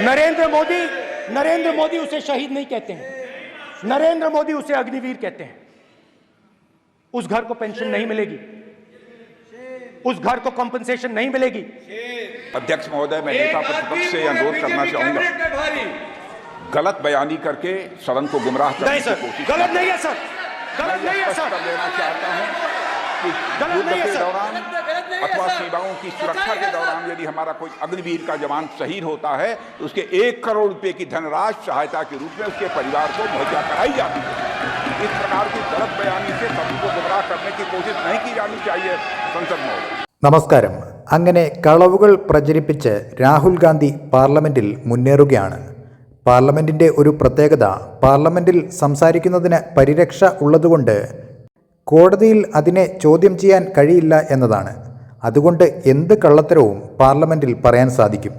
नरेंद्र मोदी नरेंद्र मोदी उसे शहीद नहीं कहते हैं। नरेंद्र मोदी उसे अग्निवीर कहते हैं। उस घर को पेंशन नहीं मिलेगी। उस घर को कंपनसेशन नहीं मिलेगी। अध्यक्ष महोदय मैं नेता प्रतिपक्ष से अनुरोध करना चाहूँगा। गलत बयानी करके सदन को गुमराह करने नहीं की कोशिश गलत नहीं है। सर। गलत नहीं है सर। देना चाहता हूँ गलत नहीं है सर। दौरान अथवा सीमाओं की सुरक्षा के दौरान यदि हमारा कोई अग्निवीर का जवान शहीद होता है तो उसके एक करोड़ रुपए की धनराशि सहायता के रूप में उसके परिवार को मुहैया कराई जाती है इस प्रकार की गलत बयानी से सभी को गुमराह करने की कोशिश नहीं की जानी चाहिए संसद महोदय നമസ്കാരം അങ്ങനെ കളവുകൾ പ്രചരിപ്പിച്ച് രാഹുൽ ഗാന്ധി പാർലമെന്റിൽ മുന്നേറുകയാണ് പാർലമെന്റിന്റെ ഒരു പ്രത്യേകത പാർലമെന്റിൽ സംസാരിക്കുന്നതിന് പരിരക്ഷ ഉള്ളതുകൊണ്ട് കോടതിയിൽ അതിനെ ചോദ്യം ചെയ്യാൻ കഴിയില്ല എന്നതാണ് അതുകൊണ്ട് എന്ത് കള്ളത്തരവും പാർലമെന്റിൽ പറയാൻ സാധിക്കും.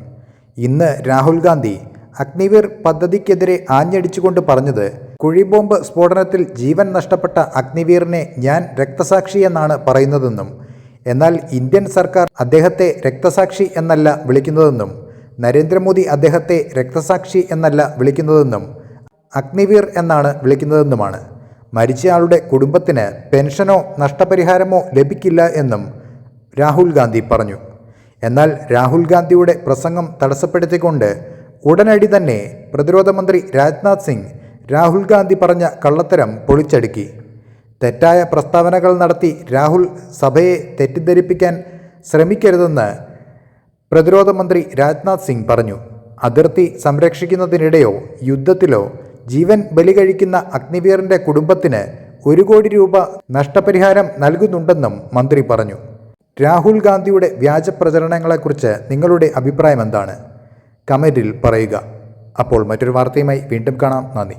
ഇന്ന് രാഹുൽ ഗാന്ധി അഗ്നിവീർ പദ്ധതിക്കെതിരെ ആഞ്ഞടിച്ചുകൊണ്ട് പറഞ്ഞത് കുഴിബോംബ് സ്ഫോടനത്തിൽ ജീവൻ നഷ്ടപ്പെട്ട അഗ്നിവീറിനെ ഞാൻ രക്തസാക്ഷി എന്നാണ് പറയുന്നതെന്നും എന്നാൽ ഇന്ത്യൻ സർക്കാർ അദ്ദേഹത്തെ രക്തസാക്ഷി എന്നല്ല വിളിക്കുന്നതെന്നും നരേന്ദ്രമോദി അദ്ദേഹത്തെ രക്തസാക്ഷി എന്നല്ല വിളിക്കുന്നതെന്നും അഗ്നിവീർ എന്നാണ് വിളിക്കുന്നതെന്നുമാണ്. മരിച്ചയാളുടെ കുടുംബത്തിന് പെൻഷനോ നഷ്ടപരിഹാരമോ ലഭിക്കില്ല എന്നും രാഹുൽ ഗാന്ധി പറഞ്ഞു. എന്നാൽ രാഹുൽ ഗാന്ധിയുടെ പ്രസംഗം തടസ്സപ്പെടുത്തിക്കൊണ്ട് ഉടനടി തന്നെ പ്രതിരോധ മന്ത്രി രാജ്നാഥ് സിംഗ് രാഹുൽ ഗാന്ധി പറഞ്ഞ കള്ളത്തരം പൊളിച്ചടുക്കി. തെറ്റായ പ്രസ്താവനകൾ നടത്തി രാഹുൽ സഭയെ തെറ്റിദ്ധരിപ്പിക്കാൻ ശ്രമിക്കരുതെന്ന് പ്രതിരോധ മന്ത്രി രാജ്നാഥ് സിംഗ് പറഞ്ഞു. അതിർത്തി സംരക്ഷിക്കുന്നതിനിടെയോ യുദ്ധത്തിലോ ജീവൻ ബലി കഴിക്കുന്ന അഗ്നിവീറിന്റെ കുടുംബത്തിന് ഒരു കോടി രൂപ നഷ്ടപരിഹാരം നൽകുന്നുണ്ടെന്നും മന്ത്രി പറഞ്ഞു. രാഹുൽ ഗാന്ധിയുടെ വ്യാജ പ്രചരണങ്ങളെക്കുറിച്ച് നിങ്ങളുടെ അഭിപ്രായം എന്താണ്? കമന്റിൽ പറയുക. അപ്പോൾ മറ്റൊരു വാർത്തയുമായി വീണ്ടും കാണാം. നന്ദി.